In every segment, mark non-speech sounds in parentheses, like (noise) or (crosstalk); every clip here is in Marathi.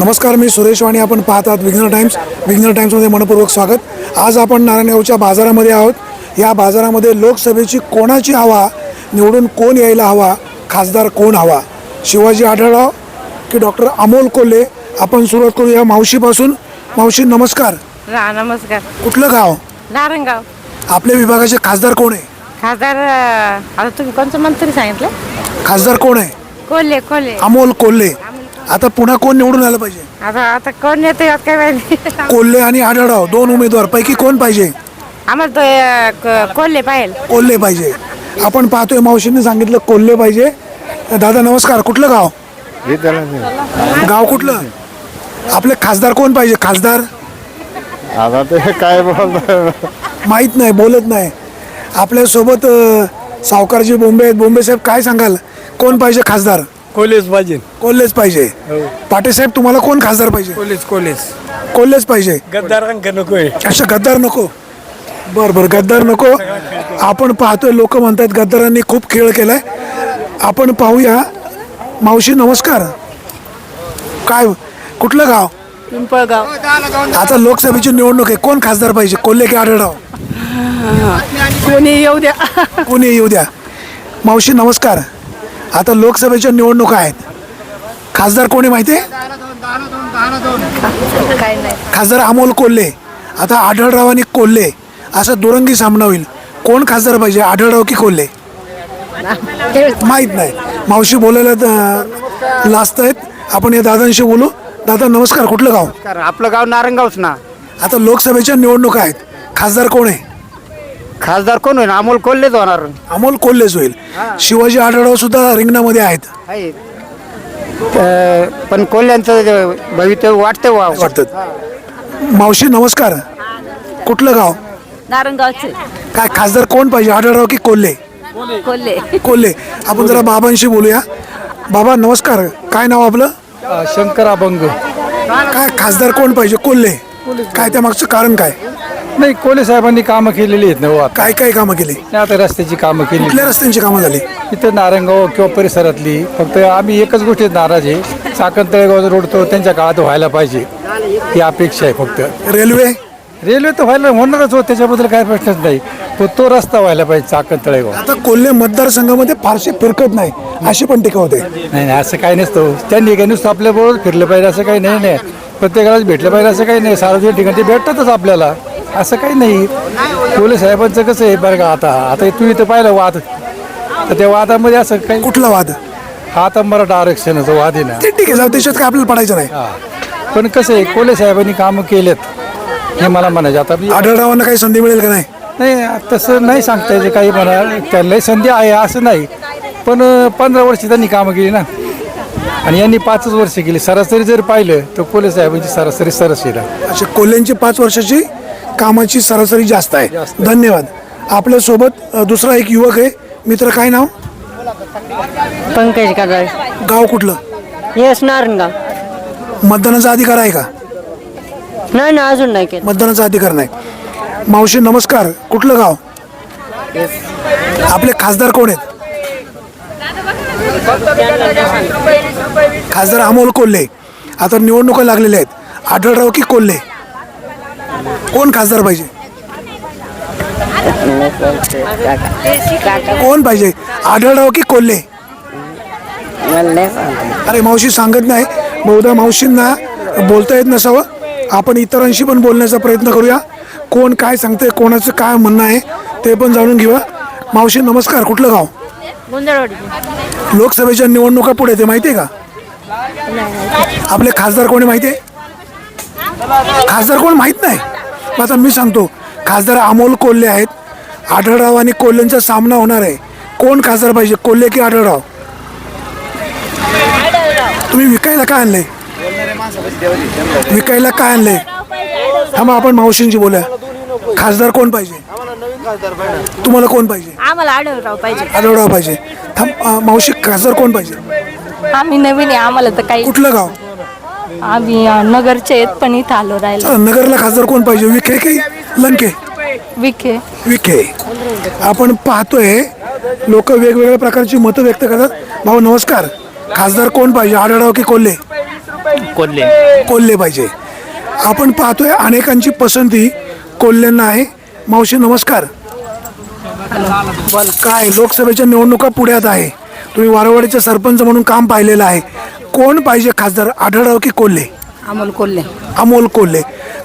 नमस्कार मी सुरेश वाणी. आपण पाहत आहात विघ्नर टाइम्स विघ्नर टाइम्समध्ये मनपूर्वक स्वागत. आज आपण नारायणगावच्या बाजारामध्ये आहोत. या बाजारामध्ये लोकसभेची कोणाची हवा निवडून कोण यायला हवा खासदार कोण हवा? शिवाजी आढळराव की डॉक्टर अमोल कोल्हे? आपण सुरुवात करू या मावशीपासून. मावशी नमस्कार. नमस्कार. कुठलं गाव? नारंगाव आपल्या विभागाचे खासदार कोण आहे? खासदार अं, आता तुम्ही कोणचं मंत्री सांगितलं? खासदार कोण आहे? कोल्हे कोल्हे. अमोल कोल्हे. आता पुन्हा कोण निवडून आलं पाहिजे? आता आता कोण येते यात काय माहिती? कोल्हे आणि आढळराव दोन उमेदवार. पैकी कोण पाहिजे? आम्हाला तो अं, क- कोल्हे पाहिजे. कोल्हे पाहिजे. आपण पाहतोय मावशीने सांगितलं कोल्हे पाहिजे. दादा नमस्कार. कुठलं गाव? गाव कुठलं? आपले खासदार कोण पाहिजे? खासदार? आता ते काय बोलतोय? माहीत नाही बोलत नाही. आपल्यासोबत अं, सावकारजी बोंबे आहेत. बोंबे साहेब काय सांगाल? कोण पाहिजे खासदार? कॉलेज पाहिजे. कोल्हेच पाहिजे. पाटे साहेब तुम्हाला कोण खासदार पाहिजे? College college. कोल्हेच पाहिजे. गद्दारांक नकोय असं गद्दार नको. बर बर गद्दार नको. आपण पाहतोय लोक म्हणतात गद्दारांनी खूप खेळ केलाय. आपण पाहूया. मावशी नमस्कार. काय कुठलं गाव? पिंपळगाव. आता लोकसभेची निवडणूक आहे. कोण खासदार पाहिजे? कोल्हे की आढळराव? कोणी येऊ द्या. कोणी येऊ द्या? मावशी नमस्कार. आता लोकसभेच्या निवडणुका आहेत. खासदार कोणी माहिती आहे? खासदार अमोल कोल्हे. आता आढळराव आणि कोल्हे. असा दुरंगी सामना होईल. कोण खासदार पाहिजे? आढळराव की कोल्हे? माहीत नाही. मावशी बोलायला लाजत आहेत. आपण या दादांशी बोलू. दादा नमस्कार. कुठलं गाव? आपलं गाव नारंगावच ना. आता लोकसभेच्या निवडणुका आहेत. खासदार कोण आहे? खासदार कोण होईल अमोल कोल्हेच होणार. अमोल कोल्हेच होईल. शिवाजी आढळराव सुद्धा रिंगणामध्ये आहेत. आहे. पण कोल्ह्यांचं जे भवितव्य वाटतं वा वाटतं. मावशी नमस्कार. कुठलं गाव? नारंगावचे. काय खासदार कोण पाहिजे? आढळराव की कोल्हे? कोल्हे. कोल्हे. आपण जरा बाबांशी बोलूया. बाबा नमस्कार. काय नाव आपलं? शंकर अभंग. काय खासदार कोण पाहिजे? कोल्हे. काय त्या मागचं कारण काय? नाही कोले साहेबांनी कामं केलेली आहेत ना हो आता. काय काय कामं केली? नाही आता रस्त्याची कामं केली. कुठल्या रस्त्यांची कामं झाली? इथं नारायणगाव किंवा परिसरातली फक्त आम्ही एकच गोष्टीत नाराज आहे. चाकण तळेगाव रोड तो त्यांच्या काळात व्हायला पाहिजे. ही अपेक्षा आहे फक्त. रेल्वे? रेल्वे तर व्हायला होणारच हो त्याच्याबद्दल काय प्रश्नच नाही. पण तो रस्ता व्हायला पाहिजे चाकण तळेगाव. आता कोल्हे मतदारसंघामध्ये फारसे फिरकत नाही अशी पण टीका होते. नाही नाही असं काही नसतं. त्यांनी काही नुसतं आपल्याबरोबर फिरलं पाहिजे असं काही नाही नाही. प्रत्येकालाच भेटलं पाहिजे असं काही नाही. सार्वजनिक ठिकाणी ते भेटतातच आपल्याला. असं काही नाही. कोले साहेबांचं कसं आहे बरं का आता. आता तू इथं पाहिलं वाद. तर त्या वादामध्ये असं काही कुठला वाद? हा आता मराठा आरक्षणाचा वाद आहे ना. ते ठीक आहे जाऊ त्याच्यात काय आपल्याला पडायचं नाही. हा. पण कसं आहे कोले साहेबांनी कामं केलेत हे मला म्हणायचे आता मी आढळरावांना काही संधी मिळेल का नाही? नाही तसं नाही सांगता येते काही म्हणा त्यांनाही संधी आहे असं नाही. पण अं, पंधरा वर्ष त्यांनी कामं केली ना. आणि यांनी पाचच वर्ष केली. सरासरी जर पाहिलं तर कोले साहेबांची सरासरी सरस आहे ना. अशा कोल्ह्यांची पाच वर्षाची? कामाची सरासरी जास्त आहे. धन्यवाद. आपल्यासोबत दुसरा एक युवक आहे. मित्र काय नाव? पंकज कागळ. गाव कुठलं? येस नारंगाव मतदानाचा अधिकार आहे का? नाही ना अजून नाही केलं. मतदानाचा अधिकार नाही. मावशी नमस्कार. कुठलं गाव? आपले खासदार कोण आहेत? खासदार अमोल कोल्हे. आता निवडणुका लागलेल्या आहेत. आढळराव की कोल्हे? कोण खासदार पाहिजे? कोण पाहिजे? आढळराव की कोल्हे? अरे मावशी सांगत नाही. बहुधा मावशींना बोलता येत नसावं. आपण इतरांशी पण बोलण्याचा प्रयत्न करूया. कोण काय सांगतंय कोणाचं काय म्हणणं आहे ते पण जाणून घेऊया. मावशी नमस्कार. कुठलं गाव? लोकसभेच्या निवडणुका पुढे ते माहिती आहे का? आपले खासदार कोणी माहिती आहे खासदार कोण माहीत नाही? मग आता मी सांगतो खासदार अमोल कोल्हे आहेत. आढळराव आणि कोल्हेंचा सामना होणार आहे. कोण खासदार पाहिजे कोल्हे की आढळराव? तुम्ही विकायला काय आणलंय? विकायला काय आणलंय? थांबा आपण मावशींची बोलूया. खासदार कोण पाहिजे? तुम्हाला कोण पाहिजे? आम्हाला आढळराव पाहिजे. आढळराव पाहिजे. थांब अं, मावशी खासदार कोण पाहिजे? आम्ही नवीन आहे आम्हाला तर काही कुठलं गाव? आम्ही अं, नगरचे आहेत पण इथं आलो राहिलो नगरला खासदार कोण पाहिजे? विखे की लंके? विखे. विखे. आपण पाहतोय लोक वेगवेगळ्या प्रकारची मतं व्यक्त करतात. भाऊ नमस्कार. खासदार कोण पाहिजे? आढळराव की कोल्हे? कोल्हे. कोल्हे पाहिजे. आपण पाहतोय अनेकांची पसंती कोल्ह्यांना आहे. मावशी नमस्कार. काय लोकसभेच्या निवडणुका पुढ्यात आहे. तुम्ही वारवाडीचे सरपंच म्हणून काम पाहिलेलं आहे. कोण पाहिजे खासदार? आढळराव की कोल्हे? अमोल कोल्हे. अमोल कोल्हे.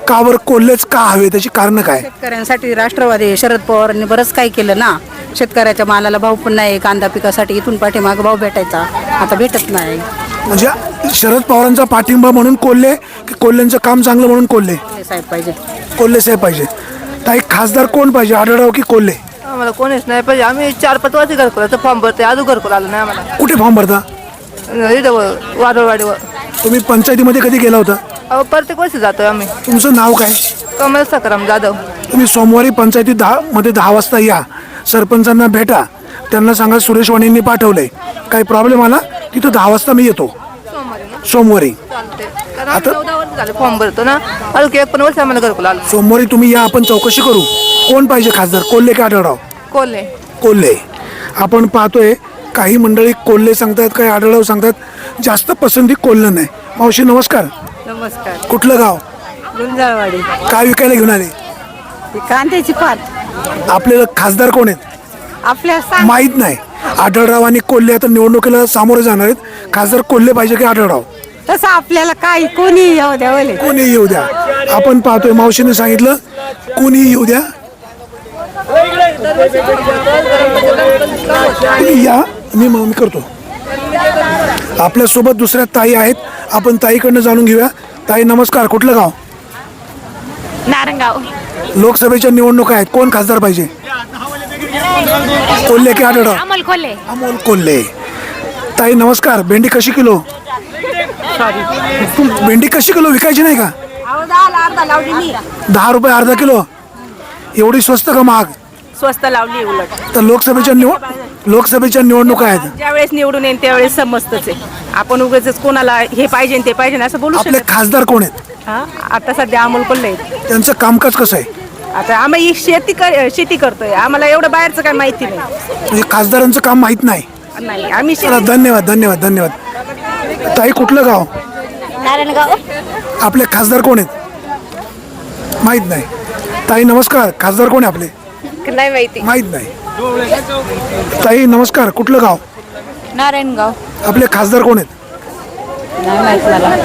का बरं कोल्हेच का हवे? त्याची कारण काय? शेतकऱ्यांसाठी राष्ट्रवादी शरद पवारांनी बरंच काही केलं ना? शेतकऱ्याच्या मालाला भाव पण नाही. कांदा पिकासाठी इथून पाठीमाग भाव भेटायचा. आता भेटत नाही. म्हणजे शरद पवारांचा पाठिंबा म्हणून कोल्हे की कोल्ह्यांचं काम चांगलं म्हणून कोल्हे? हे साहेब पाहिजे. कोल्हे साहेब पाहिजे. ताई खासदार कोण पाहिजे? आढळराव की कोल्हे? आम्हाला कोणीच नाही पाहिजे. आम्ही चार पाच वर्ष घरकुलाचं फॉर्म भरते अजून घरकुल आलं नाही आम्हाला. कुठे फॉर्म भरता? इथं वादळवाडीवर. तुम्ही पंचायतीमध्ये कधी गेला होता? अहो प्रत्येक वर्षी जातोय आम्ही. तुमचं नाव काय? कमल सकाराम जाधव. तुम्ही सोमवारी पंचायतीत दहा मध्ये दहा वाजता या. सरपंचांना भेटा. त्यांना सांगा सुरेश वाणींनी पाठवलंय. काही प्रॉब्लेम आला? तिथं दहा वाजता मी येतो. सोमवारी चालते कारण आम्ही चौदा वर्ष झाले फॉर्म भरतो ना. अजून एक पण वर्ष आम्हाला घरकुल आलं. सोमवारी तुम्ही या आपण चौकशी करू. कोण पाहिजे खासदार? कोल्हे की आढळराव? कोल्हे. कोल्हे. आपण पाहतोय काही मंडळी कोल्हे सांगतात काही आढळराव सांगतात जास्त पसंती कोल्हे नाही. मावशी नमस्कार. नमस्कार. कुठलं गाव? गुंजाळवाडी. काय विकायला घेऊन आले? कांद्याची पात. आपल्याला खासदार कोण आहेत? आपल्या माहीत नाही. आढळराव आणि कोल्हे आता निवडणुकीला सामोरे जाणार आहेत. खासदार कोल्हे पाहिजे की आढळराव? तसं आपल्याला काही कोणी येऊ द्यावले कोणी येऊ द्या? आपण पाहतोय मावशीने सांगितलं कोणी येऊ द्या? तुम्ही या. मी मी करतो. आपल्यासोबत दुसऱ्या ताई आहेत. आपण ताईकडनं जाणून घेऊया. ताई नमस्कार. कुठलं गाव? नारंगाव. लोकसभेच्या निवडणुका आहेत. कोण खासदार पाहिजे? कोल्हे की आढळराव अमोल कोल्हे. अमोल कोल्हे. ताई नमस्कार. भेंडी कशी किलो? भेंडी कशी किलो विकायची नाही का? दहा रुपये अर्धा किलो? एवढी स्वस्त का महाग? स्वस्त लावली उलट. तर लोकसभेच्या निवड लोकसभेच्या निवडणुका आहेत. ज्यावेळेस निवडून येईल त्यावेळेस समजतच आहे. आपण उगाच कोणाला हे पाहिजे ते पाहिजे असं बोलू आपले शकत खासदार कोण आहेत? हा? आता सध्या अमोल कोल्हे आहेत. त्यांचं कामकाज कसं आहे? आता आम्ही शेती कर शेती करतोय. आम्हाला एवढं बाहेरचं काय माहिती नाही. म्हणजे खासदारांचं काम माहीत नाही. नाही आम्ही चला धन्यवाद धन्यवाद धन्यवाद. ताई कुठलं गाव? नारायणगाव. आपले खासदार कोण आहेत? माहीत नाही. ताई नमस्कार. खासदार कोण आहे आपले? नाही माहिती. माहीत नाही. ताई नमस्कार. कुठलं गाव? नारायणगाव. आपले खासदार कोण आहेत?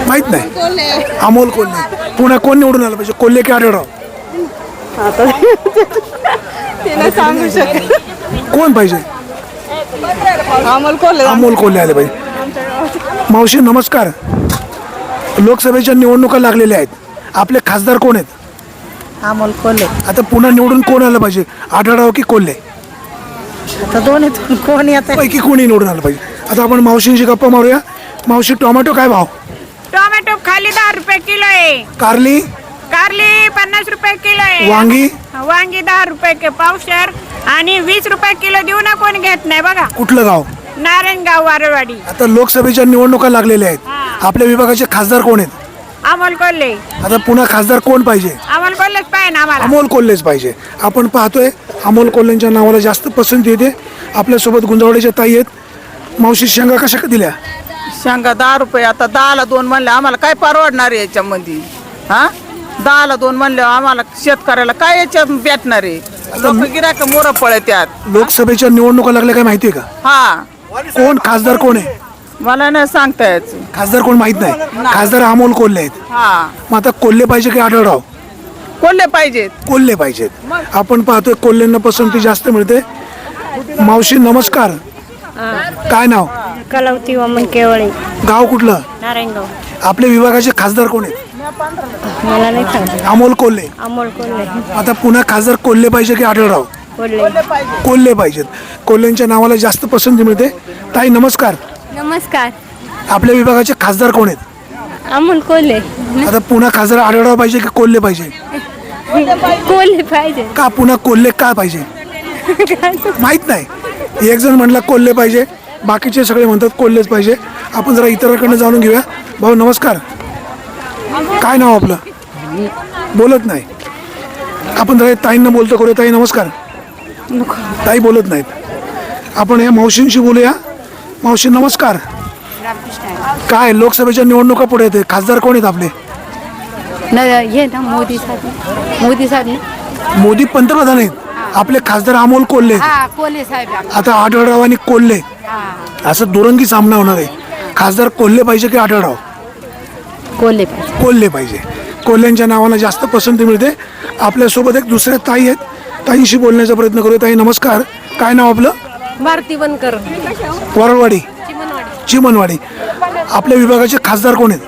माहीत नाही. अमोल कोल्हे. पुन्हा कोण निवडून आलं पाहिजे? कोल्हे की आढळराव? सांगू शकत कोण पाहिजे? अमोल कोल्हे. अमोल कोल्हे आले पाहिजे. मावशी नमस्कार. लोकसभेच्या निवडणुका लागलेल्या आहेत. आपले खासदार कोण आहेत? अमोल कोल्हे. आता पुन्हा निवडून कोण आलं पाहिजे? आढळराव की कोल्हे? आता दोन्ही कोण येत पैकी कोणी निवडून आलं पाहिजे? आता आपण मावशींची गप्पा मारूया. मावशी टोमॅटो काय भाव? टोमॅटो खाली दहा रुपये किलो आहे. कारली? कारली पन्नास रुपये किलो आहे. वांगी? वांगी दहा रुपये के पावशर. आणि वीस रुपये किलो देऊ ना कोण घेत नाही बघा. कुठलं गाव? नारायणगाव वारवाडी. आता लोकसभेच्या निवडणुका लागलेल्या आहेत. आपल्या विभागाचे खासदार कोण आहेत? अमोल कोल्हे. आता पुन्हा खासदार कोण पाहिजे? अमोल कोल्हेच पाहिजे ना आम्हाला. अमोल कोल्हेच पाहिजे. आपण पाहतोय अमोल कोल्हेंच्या नावाला जास्त पसंती येते. आपल्यासोबत गुंजवडीच्या ताई आहेत. मावशी शेंगा कशा दिल्या? शेंगा दहा रुपये. आता दहाला दोन म्हणले आम्हाला काय परवडणार आहे याच्यामध्ये? हा? दहाला दोन म्हणले आम्हाला शेतकऱ्याला काय याच्यात भेटणार आहे? लोक गिराक मोर पळत्यात. लोकसभेच्या निवडणुका लागल्या काय माहितीये का? हा. कोण खासदार कोण आहे? मला नाही सांगता यायचं. खासदार कोण माहीत नाही. खासदार अमोल कोल्हे आहेत. हा. मग आता कोल्हे पाहिजे की आढळराव? कोल्हे पाहिजेत. कोल्हे पाहिजेत. आपण पाहतोय कोल्हेंना पसंती जास्त मिळते. मावशी नमस्कार. काय नाव? कलावती वामन केवळे. गाव कुठलं? नारायणगाव. आपल्या विभागाचे खासदार कोण आहेत? मला नाही सांगते. अमोल कोल्हे. अमोल कोल्हे. आता पुन्हा खासदार कोल्हे पाहिजे की आढळराव? कोल्हे. कोल्हे पाहिजेत. कोल्ह्यांच्या नावाला जास्त पसंती मिळते. ताई नमस्कार. नमस्कार. आपल्या विभागाचे खासदार कोण आहेत? अमोल कोल्हे. आता पुन्हा खासदार आढळराव पाहिजे की कोल्हे पाहिजे? कोल्हे पाहिजे. का पुन्हा कोल्हे का पाहिजे? माहीत नाही. एक जण म्हणला कोल्हे पाहिजे बाकीचे सगळे म्हणतात कोल्हेच पाहिजे. आपण जरा इतरांकडनं जाणून घेऊया. भाऊ नमस्कार. काय नाव आपलं? बोलत नाही. आपण जरा ताईंना बोलतो करूया. ताई नमस्कार. ताई बोलत नाहीत. आपण या मावशींशी बोलूया. मावशी नमस्कार. काय लोकसभेच्या निवडणुका पुढे येते. खासदार कोण आहेत आपले? हे ना मोदी साहेब. मोदी साहेब मोदी पंतप्रधान आहेत. आपले खासदार अमोल कोल्हे आहेत. हा कोले साहेब आता आढळराव आणि कोल्हे असं दुरंगी सामना होणार आहे. खासदार कोल्हे पाहिजे की आढळराव? कोले पाहिजे. कोल्हे पाहिजे. कोल्ह्यांच्या नावाला जास्त पसंती मिळते. आपल्यासोबत एक दुसऱ्या ताई आहेत. ताईंशी बोलण्याचा प्रयत्न करूया. ताई नमस्कार. काय नाव आपलं? भारती बनकर वरळवाडी. चिमनवाडी. आपल्या विभागाचे खासदार कोण आहेत?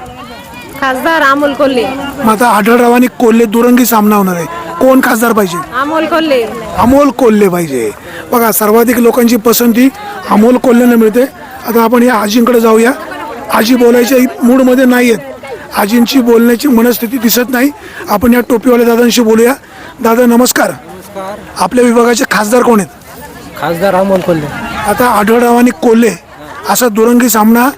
खासदार अमोल कोल्हे. मग आता आढळराव आणि कोल्हे दुरंगी सामना होणार आहे. कोण खासदार पाहिजे? अमोल कोल्हे. अमोल कोल्हे पाहिजे. बघा सर्वाधिक लोकांची पसंती अमोल कोल्हेनं मिळते. आता आपण या आजींकडे जाऊया. आजी बोलायच्या मूडमध्ये नाही आहेत. आजींची बोलण्याची मनस्थिती दिसत नाही. आपण या टोपीवाल्या दादांशी बोलूया. दादा नमस्कार. आपल्या विभागाचे खासदार कोण आहेत? खासदार अमोल कोल्हे आता आढळराव आणि कोल्हे असा दुरंगी सामना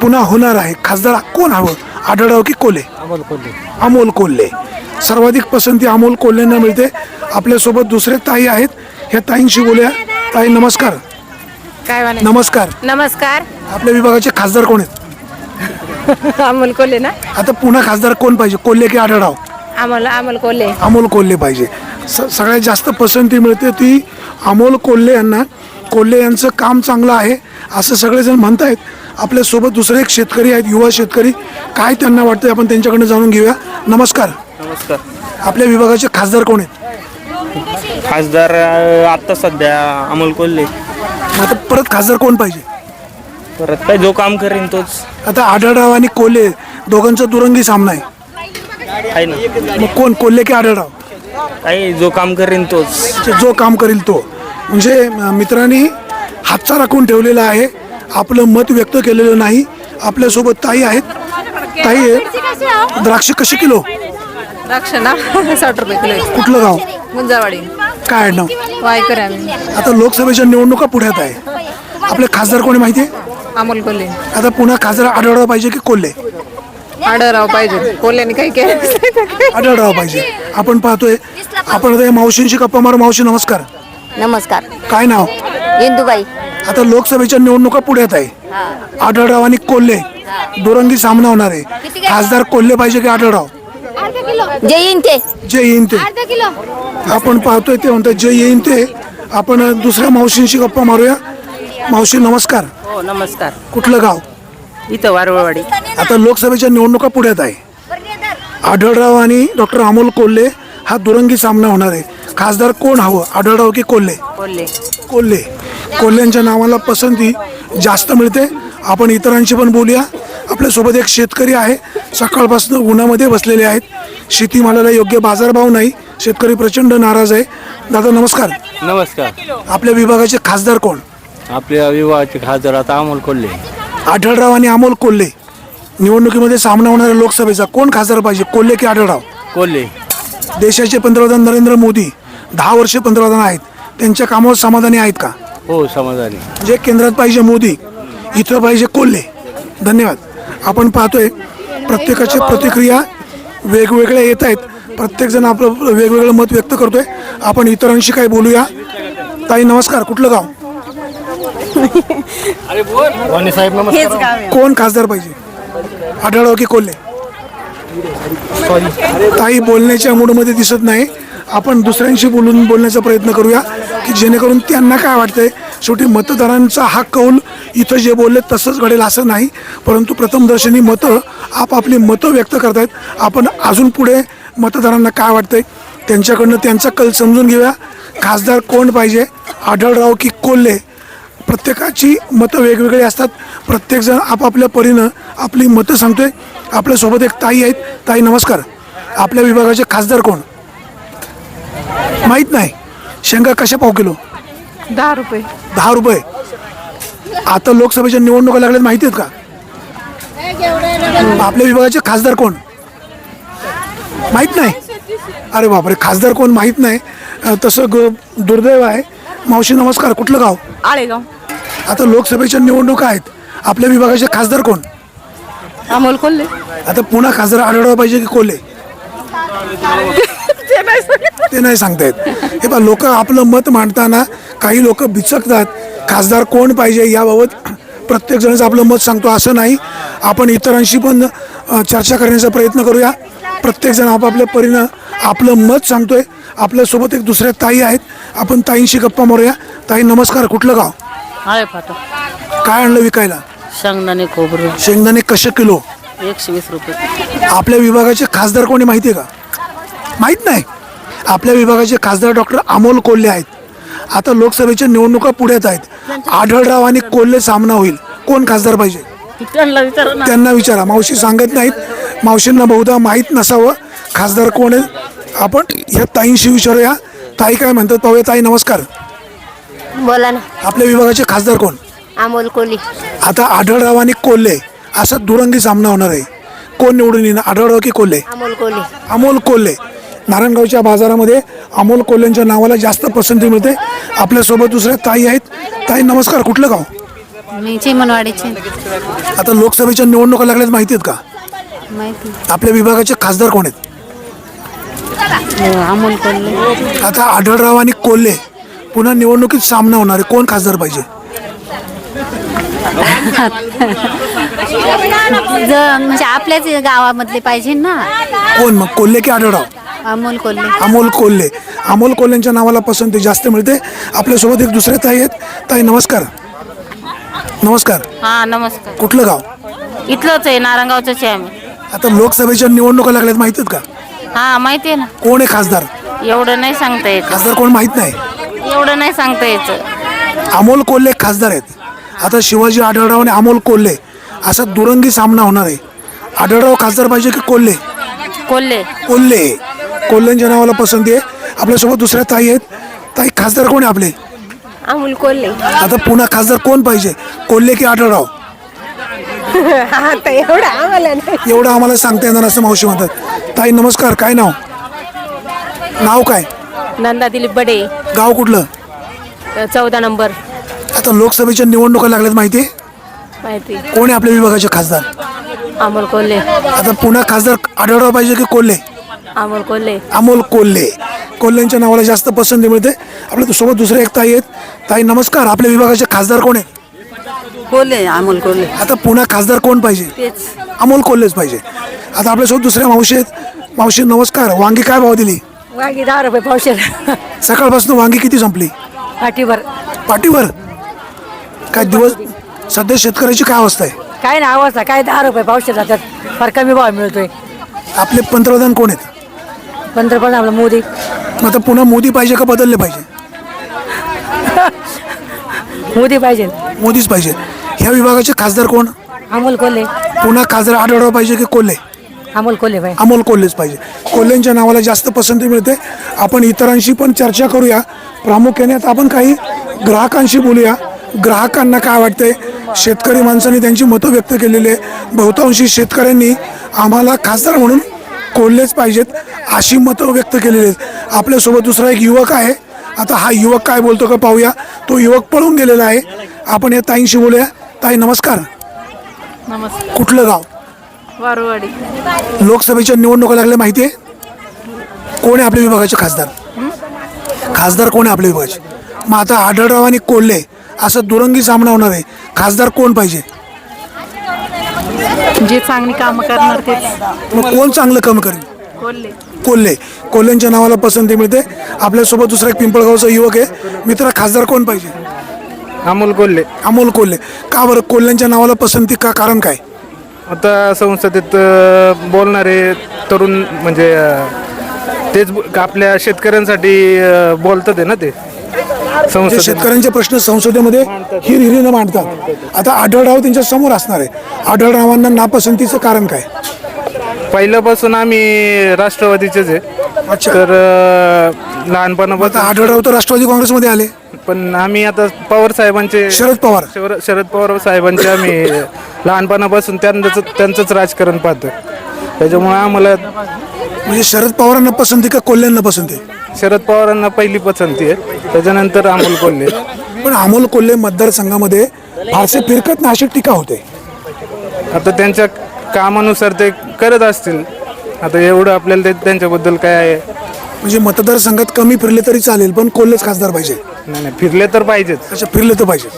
पुन्हा होणार आहे. खासदार कोण हवं? आढळराव की कोल्हे? अमोल कोल्हे. अमोल कोल्हे. सर्वाधिक पसंती अमोल कोल्हेंना मिळते. आपल्यासोबत दुसरे ताई आहेत. ह्या ताईंशी बोलूया. ताई नमस्कार. काय म्हणे नमस्कार. नमस्कार. आपल्या विभागाचे खासदार कोण आहेत? (laughs) अमोल कोल्हे ना? आता पुन्हा खासदार कोण पाहिजे? कोल्हे की आढळराव? अमोल अमोल कोल्हे. अमोल कोल्हे पाहिजे. स सगळ्यात जास्त पसंती मिळते ती अमोल कोल्हे यांना कोल्हे यांचं काम चांगलं आहे असं सगळेजण म्हणतायत. आपल्यासोबत दुसरे एक शेतकरी आहेत युवा शेतकरी. काय त्यांना वाटतं आपण त्यांच्याकडनं जाणून घेऊया. नमस्कार. नमस्कार. आपल्या विभागाचे खासदार कोण आहेत? खासदार आत्ता सध्या अमोल कोल्हे. मग आता परत खासदार कोण पाहिजे? परत काय जो काम करेन तोच. आता आढळराव आणि कोल्हे दोघांचा दुरंगी सामना आहे. आहे ना. मग कोण? कोल्हे की आढळराव? काही जो काम करेन तोच. जे जो काम करील तो. म्हणजे अं, मित्रांनी हातचा राखून ठेवलेला आहे. आपलं मत व्यक्त केलेलं नाही. आपल्यासोबत ताई आहेत. ताई द्राक्ष कशी किलो? द्राक्ष ना? (laughs) साठ रुपये किलो कुठलं गाव? गुंजावाडी काय नाव? वायकर आम्ही. आता लोकसभेच्या निवडणुका पुढ्यात आहे. आपले खासदार कोणी माहिती आहे? अमोल कोल्हे. आता पुन्हा खासदार आढळराव पाहिजे की कोल्हे? आडराव पाहिजे कोल्ह्याने काही केलं आढळराव पाहिजे. आपण पाहतोय आपण आता या मावशींशी गप्पा मारू. मावशी नमस्कार. नमस्कार. काय नाव? इंदुबाई. आता लोकसभेच्या निवडणुका पुढ्यात आहे आढळराव आणि कोल्हे दुरंगी सामना होणार आहे. खासदार कोल्हे पाहिजे की आढळराव? जे येईन ते. जे येईन ते. आपण पाहतोय ते म्हणतात जे येईन ते. आपण दुसऱ्या मावशींशी गप्पा मारूया. मावशी नमस्कार. हो नमस्कार. कुठलं गाव? इथं वारवळवाडी आता लोकसभेच्या निवडणुका पुढ्यात आहे. आढळराव आणि डॉक्टर अमोल कोल्हे हा दुरंगी सामना होणार आहे. खासदार कोण हवं? आढळराव की कोल्हे? कोल्हे. कोल्हे. कोल्ह्यांच्या नावाला पसंती जास्त मिळते. आपण इतरांशी पण बोलूया. आपल्यासोबत एक शेतकरी आहे. सकाळपासून उन्हामध्ये बसलेले आहेत. शेतीमालाला योग्य बाजारभाव नाही. शेतकरी प्रचंड नाराज आहे. दादा नमस्कार. नमस्कार. आपल्या विभागाचे खासदार कोण? आपल्या विवाहाचे खासदार आता अमोल कोल्हे. आढळराव आणि अमोल कोल्हे. निवडणुकीमध्ये सामना होणाऱ्या लोकसभेचा कोण खासदार पाहिजे? कोल्हे की आढळराव? कोल्हे. देशाचे पंतप्रधान नरेंद्र मोदी दहा वर्षे पंतप्रधान आहेत. त्यांच्या कामावर समाधानी आहेत का? हो समाधानी. जे केंद्रात पाहिजे मोदी इथं पाहिजे कोल्हे. धन्यवाद. आपण पाहतोय प्रत्येकाची प्रतिक्रिया वेगवेगळ्या येत आहेत. प्रत्येकजण आपलं वेगवेगळं मत व्यक्त करतोय. आपण इतरांशी काही बोलूया? ताई नमस्कार. कुठलं गाव? वाणी साहेब नमस्कार. कोण खासदार पाहिजे? आढळराव की कोल्हे? ताई बोलण्याच्या मूडमध्ये दिसत नाही. आपण दुसऱ्यांशी बोलून बोलण्याचा प्रयत्न करूया की जेणेकरून त्यांना काय वाटतंय? शेवटी मतदारांचा हा कौल इथं जे बोलले तसंच घडेल असं नाही. परंतु प्रथमदर्शनी मतं आपापली मतं व्यक्त करतायत. आपण अजून पुढे मतदारांना काय वाटतंय? त्यांच्याकडनं त्यांचा कल समजून घेऊया. खासदार कोण पाहिजे? आढळराव की कोल्हे? प्रत्येकाची मतं वेगवेगळी असतात. प्रत्येकजण आपापल्या परीनं आपली मतं सांगतोय. आपल्यासोबत एक ताई आहेत. ताई नमस्कार. आपल्या विभागाचे खासदार कोण? माहीत नाही. शेंगा कशा पाव किलो? दहा रुपये. दहा रुपये. आता लोकसभेच्या निवडणुका लागल्यात माहिती आहेत का? आपल्या विभागाचे खासदार कोण? माहीत नाही. अरे बापरे खासदार कोण माहीत नाही. तसं दुर्दैव आहे. मावशी नमस्कार. कुठलं गाव? आळेगाव. आता लोकसभेच्या निवडणुका आहेत. आपल्या विभागाचे खासदार कोण? अमोल कोल्हे. आता पुन्हा खासदार आढळराव पाहिजे की कोल्हे? ते नाही सांगतायत हे पहा लोक आपलं मत मांडताना काही लोक बिचकतात. खासदार कोण पाहिजे याबाबत प्रत्येक जणच आपलं मत सांगतो. असं नाही. आपण इतरांशी पण अ, चर्चा करण्याचा प्रयत्न करूया. प्रत्येकजण आपापल्या परीनं आपलं मत सांगतोय. आपल्यासोबत एक दुसऱ्या ताई आहेत. आपण ताईंशी गप्पा मारूया. ताई नमस्कार. कुठलं गाव? आहे काय आणलं विकायला? शेंगदाणे खोबरं. शेंगदाणे कसे किलो? एकशे वीस रुपये. आपल्या विभागाचे खासदार कोणी माहिती आहे का? माहीत नाही. आपल्या विभागाचे खासदार डॉक्टर अमोल कोल्हे आहेत. आता लोकसभेच्या निवडणुका पुढ्यात आहेत. आढळराव आणि कोल्हे सामना होईल. कोण खासदार पाहिजे? त्यांना विचार ना. त्यांना विचारा. मावशी सांगत नाहीत. मावशींना बहुधा माहीत नसावं. खासदार कोण आहे आपण या ताईंशी विचारूया. ताई काय म्हणतात? पाहूया. ताई नमस्कार. बोला ना. आपल्या विभागाचे खासदार कोण? अमोल कोली आता आढळराव आणि कोल्हे असा दुरंगी सामना होणार आहे. कोण निवडून येणार? आढळराव की कोल्हे? अमोल कोली अमोल कोल्हे. नारायणगावच्या बाजारामध्ये अमोल कोल्हेंच्या नावाला जास्त पसंती मिळते. आपल्यासोबत दुसऱ्या ताई आहेत. ताई नमस्कार. कुठलं गाव? मी चिमनवाडीची आता लोकसभेच्या निवडणुका लागल्यात माहिती आहेत का? माहिती. आपल्या विभागाचे खासदार कोण आहेत? अमोल कोल्हे. आता आढळराव आणि कोल्हे पुन्हा निवडणुकीत सामना होणार आहे. कोण खासदार पाहिजे? म्हणजे आपल्याच गावामधले पाहिजे ना. कोण मग? कोल्हे की आढळराव? अमोल कोल्हे. अमोल कोल्हे. अमोल कोल्हेंच्या नावाला पसंती जास्त मिळते. आपल्यासोबत एक दुसरे ताई आहेत. ताई नमस्कार. नमस्कार. हा नमस्कार. कुठलं गाव? इथलंच आहे नारायणगावचंच आहे आम्ही. आता लोकसभेच्या निवडणुका लागल्यात माहिती आहेत का? हा माहिती आहे ना. कोण आहे खासदार? एवढं नाही सांगता येत. खासदार कोण माहीत नाही. एवढं नाही सांगता यायचं. अमोल कोल्हे खासदार आहेत. आता शिवाजी आढळराव आणि अमोल कोल्हे असा दुरंगी सामना होणार आहे. आढळराव खासदार पाहिजे की कोल्हे? कोल्हे. कोल्हे. कोल्हेंच्या नावाला पसंती आहे. आपल्यासोबत दुसऱ्या ताई आहेत. ताई खासदार कोण आहे आपले? अमोल कोल्हे. आता पुन्हा खासदार कोण पाहिजे? कोल्हे की आढळराव? (laughs) आता एवढं आम्हाला नाही. एवढं आम्हाला सांगता येणार असं मावशी म्हणतात. ताई नमस्कार. काय नाव? नाव काय? नंदा दिलीप बडे. गाव कुठलं? चौदा नंबर. आता लोकसभेच्या निवडणुका लागल्यात माहिती आहे? माहिती. कोण आहे आपल्या विभागाचे खासदार? अमोल कोल्हे. आता पुन्हा खासदार आढळराव पाहिजे की कोल्हे? अमोल कोल्हे. अमोल कोल्हे. कोल्हेंच्या नावाला जास्त पसंती मिळते. आपल्यासोबत दुसरे एक ताई आहेत. ताई नमस्कार. आपल्या विभागाचे खासदार कोण आहे? कोल्हे अमोल कोल्हे. आता पुन्हा खासदार कोण पाहिजे? तेच. अमोल कोल्हेच पाहिजे. आता आपल्यासोबत दुसऱ्या मावशी आहेत. मावशी नमस्कार. वांगी काय भाव दिली? वांगी दहा रुपये पावशेर. सकाळपासून वांगी किती संपली? पाठीवर. पाठीवर? काय दिवस सध्या शेतकऱ्याची काय अवस्था आहे? काय ना आवाज काय दहा रुपये पावशेर जातात. फार कमी भाव मिळतोय. आपले पंतप्रधान कोण आहेत? पंतप्रधान आपला मोदी. मग आता पुन्हा मोदी पाहिजे का बदलले पाहिजे? (laughs) मोदी पाहिजे. मोदीच पाहिजे. ह्या विभागाचे खासदार कोण? अमोल कोल्हे. पुन्हा खासदार आढळराव पाहिजे की कोल्हे? अमोल कोल्हे पाहिजे अमोल कोल्हेच पाहिजे. कोल्हेंच्या नावाला जास्त पसंती मिळते. आपण इतरांशी पण चर्चा करूया. प्रामुख्याने आता आपण काही ग्राहकांशी बोलूया. ग्राहकांना काय वाटतंय? शेतकरी माणसांनी त्यांची मतं व्यक्त केलेली आहे. बहुतांशी शेतकऱ्यांनी आम्हाला खासदार म्हणून कोल्हेच पाहिजेत अशी मतं व्यक्त केलेली आहेत. आपल्यासोबत दुसरा एक युवक आहे. आता हा युवक काय बोलतो का पाहूया. तो युवक पळून गेलेला आहे. आपण या ताईंशी बोलूया. ताई नमस्कार. नमस्कार. कुठलं गाव? वारवाडी. लोकसभेच्या निवडणुका लागल्या माहिती आहे? कोण आहे आपल्या विभागाचे खासदार? खासदार कोण आहे आपल्या विभागाचे? मग आता आढळराव आणि कोल्हे असं दुरंगी सामना होणार आहे. खासदार कोण पाहिजे? जे चांगली कामं करणार तेच. मग कोण चांगलं कमी करेल? कोल्हे. कोल्हे. कोल्हेंच्या नावाला पसंती मिळते. आपल्यासोबत दुसरा एक पिंपळगावचा युवक आहे. मित्र खासदार कोण पाहिजे? अमोल कोल्हे. अमोल कोल्हे. का बरं? कोल्ह्यांच्या नावाला पसंती का? कारण काय? आता संसदेत अ, बोलणारे तरुण म्हणजे अ, तेच ब- आपल्या शेतकऱ्यांसाठी अ, बोलतात आहे ना ते. जे संसदेत. शेतकऱ्यांचे प्रश्न संसदेमध्ये हिरहिरीनं मांडतात. आता आढळराव त्यांच्यासमोर असणार आहे. आढळरावांना नापसंतीचं कारण काय? पहिल्यापासून आम्ही राष्ट्रवादीचेच आहे. अच्छा. तर अ, लहानपणापासून आढळराव तर राष्ट्रवादी काँग्रेसमध्ये आले. पण आम्ही आता पवार साहेबांचे शरद पवार. शरद शरद पवार साहेबांचे आम्ही लहानपणापासून त्यांचंच त्यांचंच राजकारण पाहतो त्याच्यामुळे आम्हाला म्हणजे शरद पवारांना पसंती का कोल्ह्यांना पसंती? शरद पवारांना पहिली पसंती आहे. त्याच्यानंतर अमोल कोल्हे. पण अमोल कोल्हे मतदारसंघामध्ये फारसे फिरकत ना अशी टीका होते. आता त्यांच्या कामानुसार ते करत असतील. आता एवढं आपल्याला ते त्यांच्याबद्दल काय आहे? म्हणजे मतदारसंघात कमी फिरले तरी चालेल पण कोल्हेच खासदार पाहिजे. नाही नाही फिरले तर पाहिजेच. अच्छा फिरले तर पाहिजे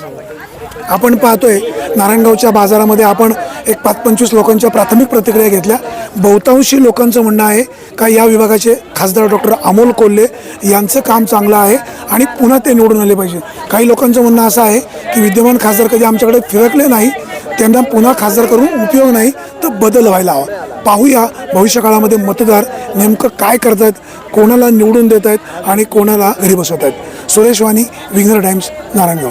आपण पाहतोय नारायणगावच्या बाजारामध्ये आपण एक पाच पंचवीस लोकांच्या प्राथमिक प्रतिक्रिया घेतल्या. बहुतांशी लोकांचं म्हणणं आहे का या विभागाचे खासदार डॉक्टर अमोल कोल्हे यांचं काम चांगलं आहे आणि पुन्हा ते निवडून आले पाहिजे. काही लोकांचं म्हणणं असं आहे की विद्यमान खासदार कधी आमच्याकडे फिरकले नाही त्यांना पुन्हा खासदार करून उपयोग नाही तर बदल व्हायला हवा. पाहूया भविष्यकाळामध्ये मतदार नेमकं काय करत आहेत कोणाला निवडून देत आहेत आणि कोणाला घरी बसवत आहेत सुरेश वाणी विंगर टाइम्स नारायणगाव.